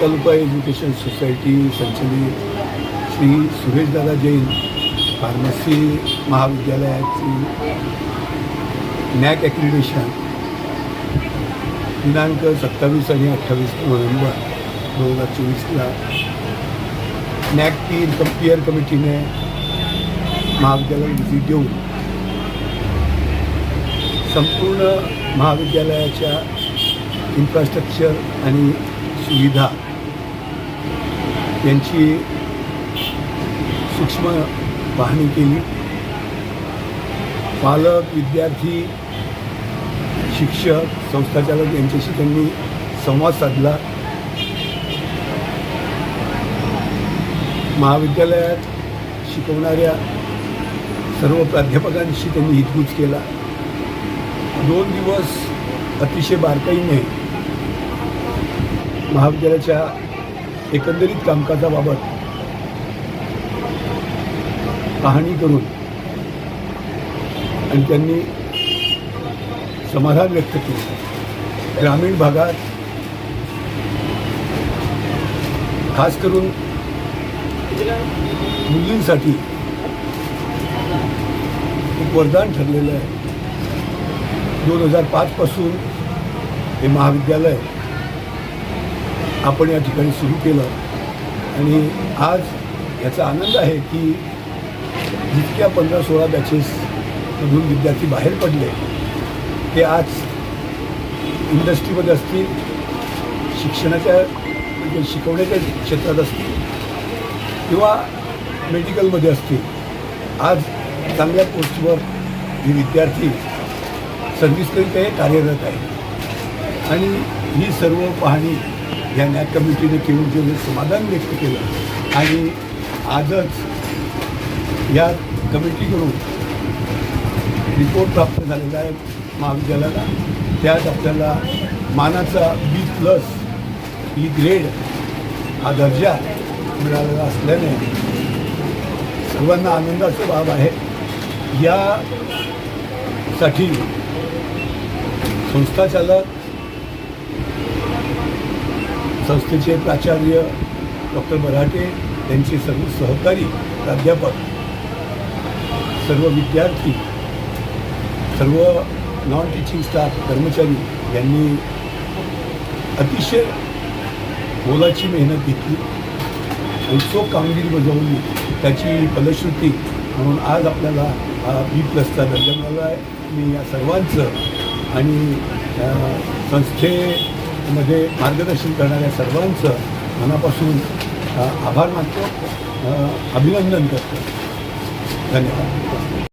तालुका education society संचलित Shri Sureshdada Jain pharmacy महाविद्यालयाची NAAC ॲक्रिडेशन दिनांक सत्तावीस आणि अठ्ठावीस नोव्हेंबर दोन हजार चोवीसला नॅक टी पियर कमिटीने महाविद्यालयाला व्हिजिट देऊन संपूर्ण महाविद्यालयाच्या इन्फ्रास्ट्रक्चर आणि सुविधा. यांची सूक्ष्म पाहणी केली. पालक विद्यार्थी शिक्षक संस्थाचालक यांच्याशी त्यांनी संवाद साधला. महाविद्यालयात शिकवणाऱ्या सर्व प्राध्यापकांशी त्यांनी हितगुज केला. दोन दिवस अतिशय बारकाईने महाविद्यालयाच्या एकंदरीत कामकाजाबाबत पाहणी करून आणि त्यांनी समाधान व्यक्त केलं. ग्रामीण भागात खास करून मुलींसाठी एक वरदान ठरलेलं आहे. दोन हजार पाचपासून हे महाविद्यालय आपण या ठिकाणी सुरू केलं. आणि आज याचा आनंद आहे की जितक्या पंधरा सोळा बॅचेसमधून विद्यार्थी बाहेर पडले ते आज इंडस्ट्रीमध्ये असतील शिक्षणाच्या म्हणजे शिकवण्याच्या क्षेत्रात असतील किंवा मेडिकलमध्ये असतील आज चांगल्या पोस्टवर हे विद्यार्थी सर्व्हिसकरिता हे कार्यरत आहे आणि ही सर्व पाहणी या न्याय कमिटीने केवळ जेवढे समाधान व्यक्त केलं आणि आजच या कमिटीकडून रिपोर्ट प्राप्त झालेला आहे महाविद्यालयाला. त्यात आपल्याला मानाचा बी प्लस ही ग्रेड हा दर्जा मिळालेला असल्याने सर्वांना आनंदाची बाब आहे. यासाठी संस्थाचालक संस्थेचे प्राचार्य डॉक्टर बराटे त्यांचे सर्व सहकारी प्राध्यापक सर्व विद्यार्थी सर्व नॉन टीचिंग स्टाफ कर्मचारी यांनी अतिशय मोलाची मेहनत घेतली उत्सव कामगिरी बजावली. त्याची फलश्रुती म्हणून आज आपल्याला हा बी प्लसचा दर्जा मिळाला आहे. मी या सर्वांचं आणि संस्थे मध्ये मार्गदर्शन करणाऱ्या सर्वांचं मनापासून आभार मानतो अभिनंदन करतो. धन्यवाद.